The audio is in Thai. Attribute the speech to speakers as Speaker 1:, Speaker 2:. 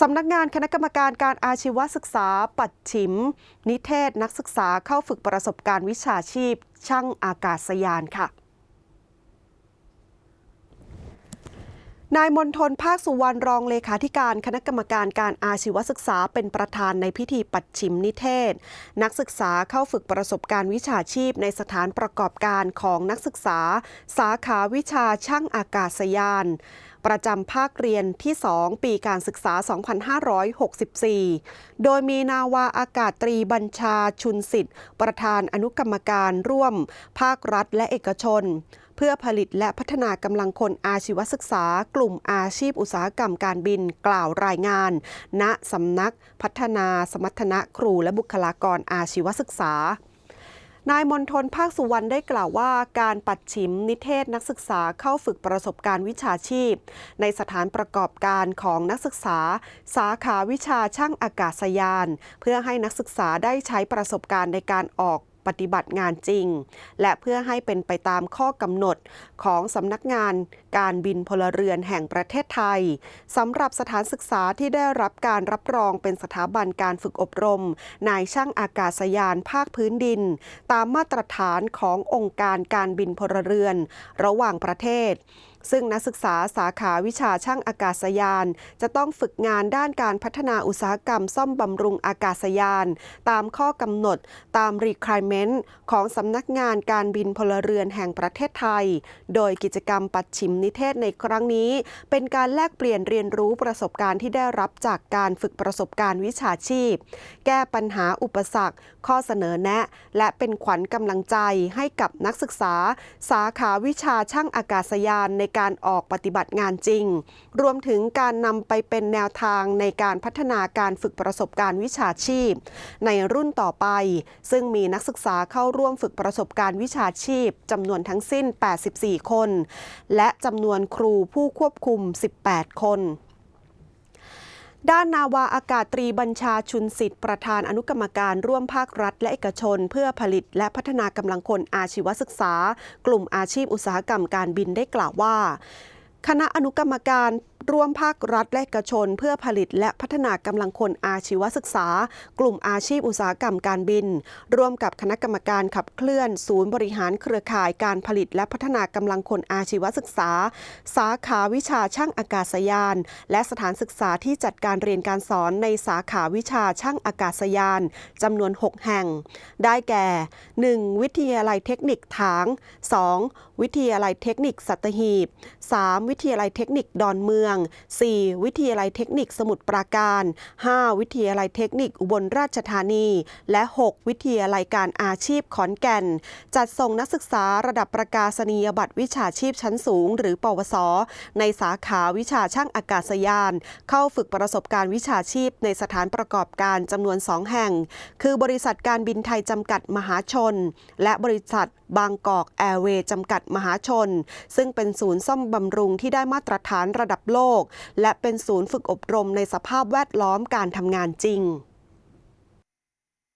Speaker 1: สำนักงานคณะกรรมการการอาชีวศึกษา ปัดฉิม นิเทศนักศึกษาเข้าฝึกประสบการณ์วิชาชีพ ช่างอากาศยานค่ะนายมนทนภาคสุวรรณรองเลขาธิการคณะกรรมการการอาชีวศึกษาเป็นประธานในพิธีปัดชิมนิเทศ นักศึกษาเข้าฝึกประสบการณ์วิชาชีพในสถานประกอบการของนักศึกษา สาขาวิชาช่างอากาศยาน ประจำภาคเรียนที่ 2 ปีการศึกษา 2564 โดยมีนาวาอากาศตรีบัญชาชุนสิทธิ์ ประธานอนุกรรมการร่วม ภาครัฐและเอกชน เพื่อผลิตและพัฒนากำลังคนอาชีวศึกษากลุ่มอาชีพอุตสาหกรรมการบินกล่าวรายงาน ณสำนักพัฒนาสมรรถนะครูและบุคลากรอาชีวศึกษา นายมนทนภาคสุวรรณได้กล่าวว่า การปัดฉิมนิเทศนักศึกษาเข้าฝึกประสบการณ์วิชาชีพ ในสถานประกอบการของนักศึกษา สาขาวิชาช่างอากาศยาน เพื่อให้นักศึกษาได้ใช้ประสบการณ์ในการออก ปฏิบัติงานจริง และเพื่อให้เป็นไปตามข้อกำหนดของสำนักงานการบินพลเรือนแห่งประเทศไทยสำหรับสถานศึกษาที่ได้รับการรับรองเป็นสถาบันการฝึกอบรมนายช่างอากาศยานภาคพื้นดิน ตามมาตรฐานขององค์การการบินพลเรือน ระหว่างประเทศ ซึ่งนักศึกษาสาขาวิชาช่างอากาศยาน จะต้องฝึกงานด้านการพัฒนาอุตสาหกรรมซ่อมบำรุงอากาศยาน ตามข้อกำหนดตาม requirement ของสำนักงานการบินพลเรือนแห่งประเทศไทย โดยกิจกรรมปัดชิมนิเทศในครั้งนี้ เป็นการแลกเปลี่ยนเรียนรู้ประสบการณ์ที่ได้รับจากการฝึกประสบการณ์วิชาชีพ แก้ปัญหาอุปสรรค ข้อเสนอแนะ และเป็นขวัญกำลังใจให้กับนักศึกษา สาขาวิชาช่างอากาศยานในการออกปฏิบัติงานจริง รวมถึงการนำไปเป็นแนวทางในการพัฒนาการฝึกประสบการณ์วิชาชีพ ในรุ่นต่อไป ซึ่งมีนักศึกษาเข้าร่วมฝึกประสบการณ์วิชาชีพจำนวนทั้งสิ้น 84 คน และจำนวนครูผู้ควบคุม 18 คน ด้านนาวาอากาศตรีบัญชาชุนสิทธิ์ประธานอนุกรรมการร่วมภาครัฐและเอกชน เพื่อผลิตและพัฒนากำลังคนอาชีวศึกษา กลุ่มอาชีพอุตสาหกรรมการบินได้กล่าวว่า คณะอนุกรรมการ ร่วมภาครัฐและเอกชน เพื่อผลิตและพัฒนากำลังคนอาชีวศึกษา กลุ่มอาชีพอุตสาหกรรมการบิน ร่วมกับคณะกรรมการขับเคลื่อน ศูนย์บริหารเครือข่ายการผลิตและพัฒนากำลังคนอาชีวศึกษา สาขาวิชาช่างอากาศยาน และสถานศึกษาที่จัดการเรียนการสอนในสาขาวิชาช่างอากาศยานจำนวน 6 แห่ง ได้แก่ 1. วิทยาลัยเทคนิคถาง 2. วิทยาลัยเทคนิคสัตหีบ 3. วิทยาลัยเทคนิคดอนเมือง 4. วิทยาลัยเทคนิคสมุทรปราการ 5. วิทยาลัยเทคนิคอุบลราชธานี และ 6. วิทยาลัยการอาชีพขอนแก่น จัดส่งนักศึกษาระดับประกาศนียบัตรวิชาชีพชั้นสูง หรือ ปวส ในสาขาวิชาช่างอากาศยาน เข้าฝึกประสบการณ์วิชาชีพในสถานประกอบการจำนวน 2 แห่ง คือบริษัทการบินไทยจำกัดมหาชน และบริษัท บางกอกแอร์เวย์จำกัดมหาชน ซึ่งเป็นศูนย์ซ่อมบำรุงที่ได้มาตรฐานระดับโลก และเป็นศูนย์ฝึกอบรมในสภาพแวดล้อมการทำงานจริง